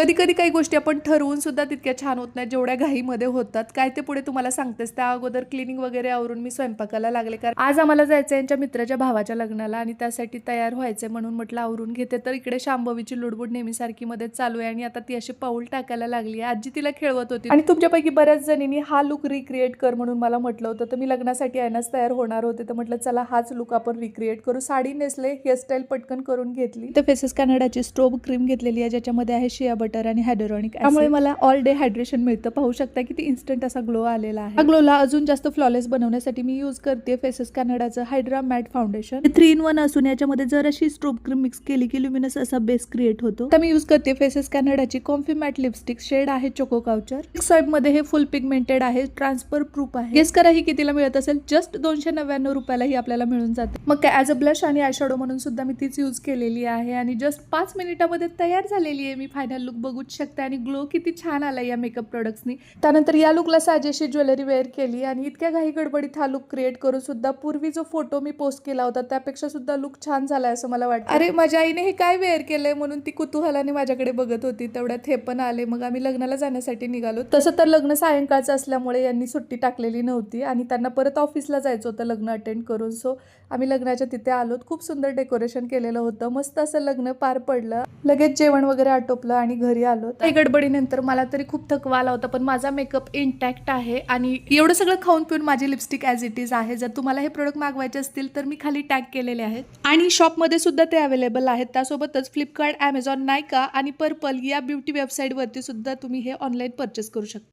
कधी कधी काही गोष्टी आपण ठरवून सुद्धा तितक्या छान होत नाही जेवढ्या घाईमध्ये होतात. काय ते पुढे तुम्हाला सांगतेस. त्या अगोदर क्लिनिंग वगैरे आवरून मी स्वयंपाकाला लागले. कारण आज आम्हाला जायचं यांच्या मित्राच्या भावाच्या लग्नाला आणि त्यासाठी तयार व्हायचंय म्हणून म्हटलं आवरून घेते. तर इकडे शांभवीची लुडबुड नेहमीसारखी मध्ये चालू आहे आणि आता ती अशी पाऊल टाकायला लागली आहे. आजी तिला खेळवत होती. आणि तुमच्यापैकी बऱ्याच जणींनी हा लुक रिक्रिएट कर म्हणून मला म्हटलं होतं. तर मी लग्नासाठी यायलाच तयार होणार होते. तर म्हटलं चला हाच लुक आपण रिक्रिएट करू. साडी नेसले हेअरस्टाईल पटकन करून घेतली. तर फेसेस कॅनडाची स्ट्रोब क्रीम घेतलेली आहे ज्याच्यामध्ये आहे शिया बटर आणि हायड्रोनिक त्यामुळे मला ऑल डे हायड्रेशन मिळतं. पाहू शकता की ती इन्स्टंट असा ग्लो आलेला आहे. हा ग्लोला अजून जास्त फ्लॉलेस बनवण्यासाठी मी यूज करते Faces कॅनडाचं Hydra matte foundation three in one असून याच्यामध्ये जर अशी स्ट्रोब क्रीम मिक्स केली की लुमिनस असा बेस क्रिएट होतो. तर मी यूज करते फेसेस कॅनडाची कॉम्फी मॅट लिपस्टिक शेड आहे चोको काउचर स्वाईपमध्ये हे फुल पिगमेंटेड आहे ट्रान्सफर प्रूफ आहे. गेस करा ही कितीला मिळत असेल? जस्ट दोनशे नव्याण्णव रुपयाला ही आपल्याला मिळून जाते. मग काय ॲज अ ब्लश आणि आयशॅडो म्हणून सुद्धा मी तीच यूज केलेली आहे आणि जस्ट पाच मिनिटामध्ये तयार झालेली आहे मी फायनल लुक बघूच शकते आणि ग्लो किती छान आला या मेकअप प्रोडक्ट्सनी त्यानंतर या लुकला साजेशी ज्वेलरी वेअर केली आणि इतक्या घाई गडबडीत हा लुक क्रिएट करून सुद्धा पूर्वी जो फोटो मी पोस्ट केला होता त्यापेक्षा सुद्धा लुक छान झाला असं मला वाटतं. अरे माझ्या आईने हे काय वेअर केलंय म्हणून ती कुतूहलाने माझ्याकडे बघत होती. तेवढ्यात हे पण आले. मग आम्ही लग्नाला जाण्यासाठी निघालो. तसं तर लग्न सायंकाळचं असल्यामुळे यांनी सुट्टी टाकलेली नव्हती आणि त्यांना परत ऑफिसला जायचं होतं लग्न अटेंड करून. सो आम्ही लग्नाच्या तिथे आलो खूप सुंदर डेकोरेशन केलेलं होतं. मस्त असं लग्न पार पडलं. लगेच जेवण वगैरे आटोपलं आणि घरी आलो काही गडबडीनंतर मला तरी खूप थकवा आला होता पण माझा मेकअप इंटॅक्ट आहे आणि एवढं सगळं खाऊन पिऊन माझी लिपस्टिक ॲज इट इज आहे. जर तुम्हाला हे प्रोडक्ट मागवायचे असतील तर मी खाली टॅग केलेले आहेत. आणि शॉपमध्ये सुद्धा ते अवेलेबल आहेत. त्यासोबतच फ्लिपकार्ट ॲमेझॉन नायका आणि पर्पल या ब्युटी वेबसाईटवरती सुद्धा तुम्ही हे ऑनलाईन परचेस करू शकता.